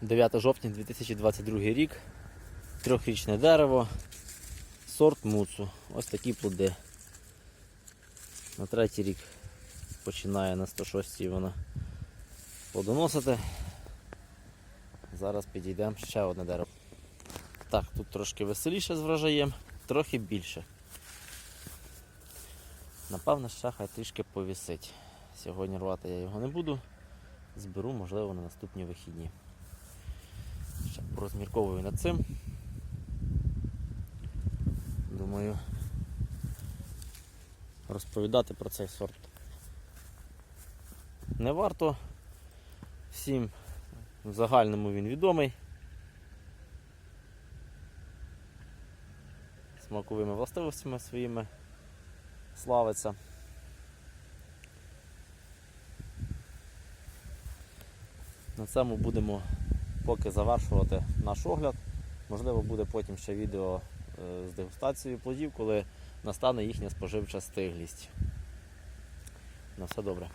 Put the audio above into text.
9 жовтня 2022 рік. Трьохрічне дерево, сорт муцу. Ось такі плоди. На третій рік починає на 106 воно плодоносити. Зараз підійдемо ще одне дерево. Так, тут трошки веселіше з врожаєм, трохи більше. Напевно, ще хай трішки повісить. Сьогодні рвати я його не буду. Зберу, можливо, на наступні вихідні. Ще порозмірковую над цим. Думаю, розповідати про цей сорт. Не варто. Всім в загальному він відомий. Смаковими властивостями своїми славиться. На цьому будемо поки завершувати наш огляд. Можливо, буде потім ще відео е, з дегустацією плодів, коли настане їхня споживча стиглість. На все добре.